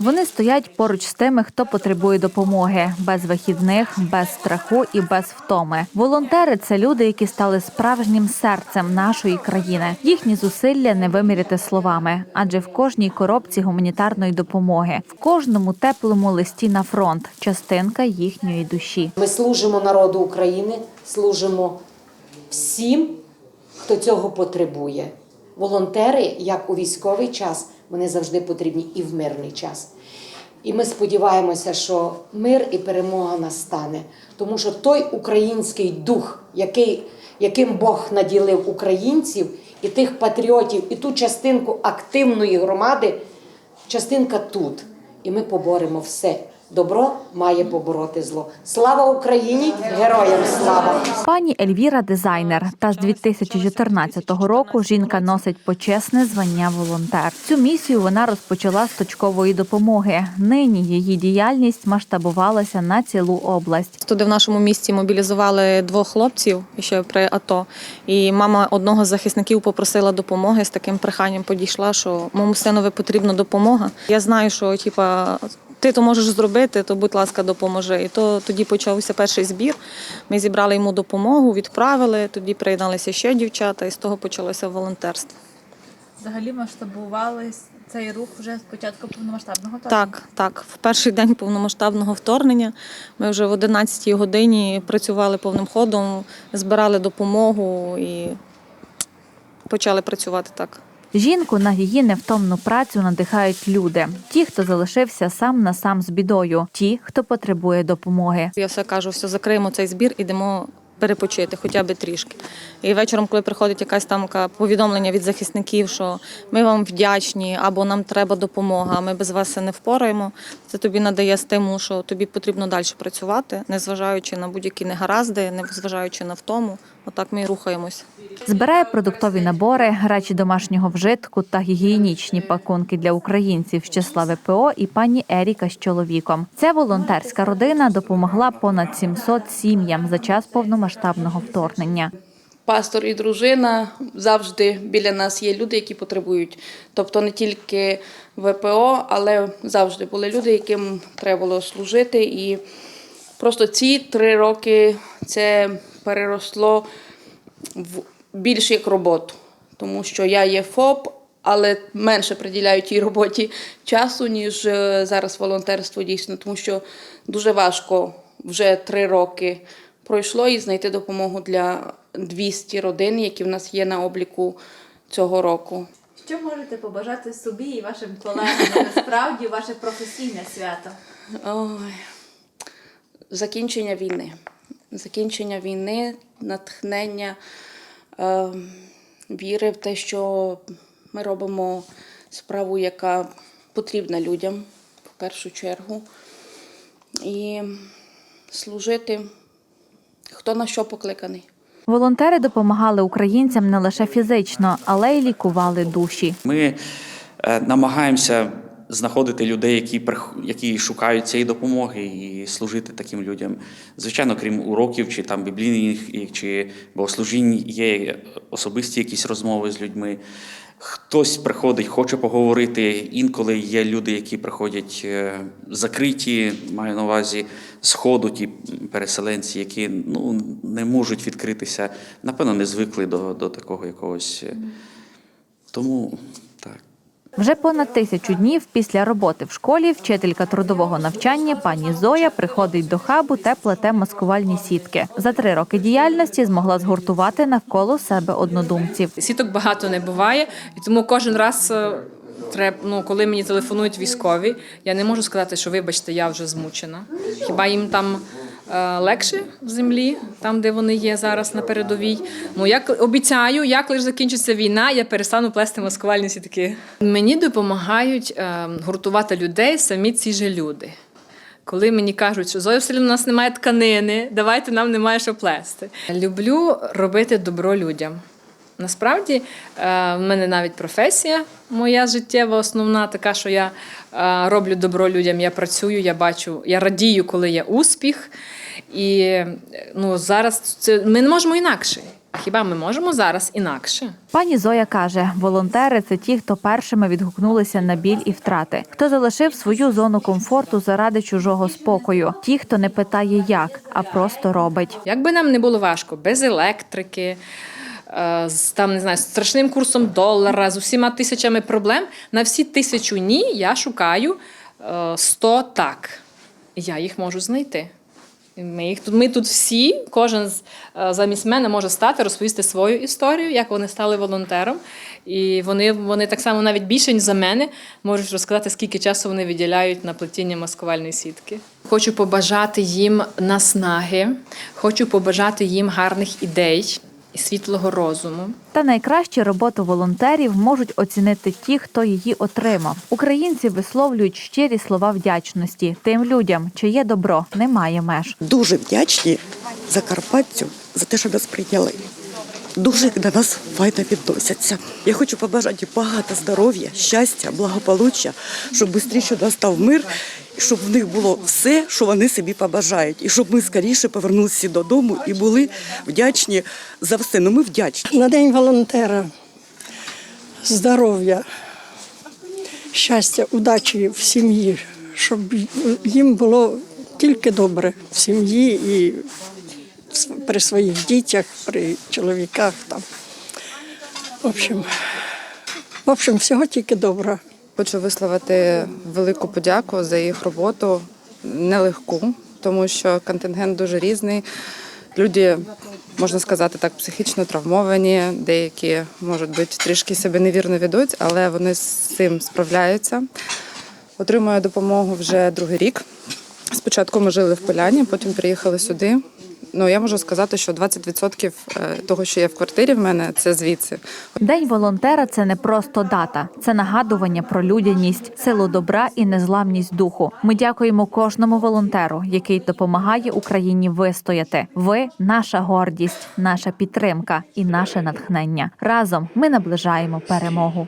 Вони стоять поруч з тими, хто потребує допомоги, без вихідних, без страху і без втоми. Волонтери це люди, які стали справжнім серцем нашої країни. Їхні зусилля не виміряти словами, адже в кожній коробці гуманітарної допомоги, в кожному теплому листі на фронт частинка їхньої душі. Ми служимо народу України, служимо всім, хто цього потребує. Волонтери, як у військовий час, вони завжди потрібні і в мирний час. І ми сподіваємося, що мир і перемога настане, тому що той український дух, який, яким Бог наділив українців, і тих патріотів, і ту частинку активної громади, частинка тут. І ми поборемо все. Добро має побороти зло. Слава Україні! Героям слава! Пані Ельвіра дизайнер. Та з 2014 року жінка носить почесне звання волонтер. Цю місію вона розпочала з точкової допомоги. Нині її діяльність масштабувалася на цілу область. Туди в нашому місті мобілізували двох хлопців ще при АТО. І мама одного з захисників попросила допомоги з таким проханням. Підійшла, що моєму синові потрібна допомога. Я знаю, що типа. Ти то можеш зробити, то будь ласка, допоможи. І то тоді почався перший збір. Ми зібрали йому допомогу, відправили. Тоді приєдналися ще дівчата, і з того почалося волонтерство. Взагалі масштабували цей рух вже з початку повномасштабного Так, так. В перший день повномасштабного вторгнення ми вже в 11 годині працювали повним ходом, збирали допомогу і почали працювати так. Жінку на її невтомну працю надихають люди: ті, хто залишився сам на сам з бідою, ті, хто потребує допомоги. Я все кажу, все закриємо цей збір, ідемо перепочити, хоча б трішки. І вечором, коли приходить якась там повідомлення від захисників, що ми вам вдячні або нам треба допомога, ми без вас не впораємо. Це тобі надає стимул, що тобі потрібно далі працювати, незважаючи на будь-які негаразди, незважаючи на втому. Отак ми і рухаємось. Збирає продуктові набори, речі домашнього вжитку та гігієнічні пакунки для українців з числа ВПО і пані Еріка з чоловіком. Ця волонтерська родина допомогла понад 700 сім'ям за час повномасштабного вторгнення. пастор і дружина завжди біля нас є люди, які потребують. Тобто не тільки ВПО, але завжди були люди, яким треба було служити. І просто ці три роки це переросло в більш як роботу, тому що я є ФОП. Але менше приділяю тій роботі часу, ніж е, зараз волонтерство дійсно, тому що дуже важко вже три роки пройшло і знайти допомогу для 200 родин, які в нас є на обліку цього року. Що можете побажати собі і вашим колегам насправді ваше професійне свято? Ой. Закінчення війни. Закінчення війни, натхнення, е, віри в те, що ми робимо справу, яка потрібна людям в першу чергу. І служити, хто на що покликаний. Волонтери допомагали українцям не лише фізично, але й лікували душі. Ми е, намагаємося знаходити людей, які, які шукають цієї допомоги, і служити таким людям. Звичайно, крім уроків чи там біблійних чи богослужінь, є особисті якісь розмови з людьми. Хтось приходить, хоче поговорити. Інколи є люди, які приходять е, закриті, маю на увазі сходу, ті переселенці, які ну, не можуть відкритися, напевно, не звикли до, до такого якогось. Тому. Вже понад тисячу днів після роботи в школі вчителька трудового навчання пані Зоя приходить до хабу та плете маскувальні сітки. За три роки діяльності змогла згуртувати навколо себе однодумців. Сіток багато не буває, і тому кожен раз. Треба, ну, коли мені телефонують військові, я не можу сказати, що вибачте, я вже змучена. Хіба їм там е, легше в землі, там, де вони є зараз на передовій. Ну як обіцяю, як лише закінчиться війна, я перестану плести маскувальні сітки. Мені допомагають е, гуртувати людей самі ці же люди. Коли мені кажуть, що Зоя Васильівна, у нас немає тканини, давайте нам немає що плести. Люблю робити добро людям. Насправді, е, в мене навіть професія моя життєва, основна, така, що я е, роблю добро людям, я працюю, я бачу, я радію, коли є успіх. І ну, зараз це, ми не можемо інакше. Хіба ми можемо зараз інакше? Пані Зоя каже: волонтери це ті, хто першими відгукнулися на біль і втрати, хто залишив свою зону комфорту заради чужого спокою, ті, хто не питає як, а просто робить. Як би нам не було важко, без електрики, з там не знаю, страшним курсом долара, з усіма тисячами проблем, на всі тисячу ні я шукаю е, 100 так. Я їх можу знайти. Ми, їх тут, ми тут всі, кожен е, замість мене може стати, розповісти свою історію, як вони стали волонтером. І вони, вони так само навіть більше, ніж за мене, можуть розказати, скільки часу вони виділяють на плетіння маскувальної сітки. Хочу побажати їм наснаги, хочу побажати їм гарних ідей і світлого розуму. Та найкраще роботу волонтерів можуть оцінити ті, хто її отримав. Українці висловлюють щирі слова вдячності тим людям, чиє добро немає меж. дуже вдячні Закарпаттю за те, що нас прийняли. Дуже до нас файно відносяться. Я хочу побажати багато здоров'я, щастя, благополуччя, щоб швидше настав мир, щоб в них було все, що вони собі побажають, і щоб ми скоріше повернулися додому і були вдячні за все. Ну ми вдячні. На день волонтера здоров'я, щастя, удачі в сім'ї, щоб їм було тільки добре в сім'ї і при своїх дітях, при чоловіках там. В общем, в общем, всього тільки добре. Хочу висловити велику подяку за їх роботу нелегку, тому що контингент дуже різний. Люди, можна сказати так, психічно травмовані, деякі, можуть бути, трішки себе невірно ведуть, але вони з цим справляються. Отримую допомогу вже другий рік. Спочатку ми жили в Поляні, потім приїхали сюди. Ну, я можу сказати, що 20% того, що є в квартирі в мене, це звідси. День волонтера це не просто дата, це нагадування про людяність, силу добра і незламність духу. Ми дякуємо кожному волонтеру, який допомагає Україні вистояти. Ви наша гордість, наша підтримка і наше натхнення. Разом ми наближаємо перемогу.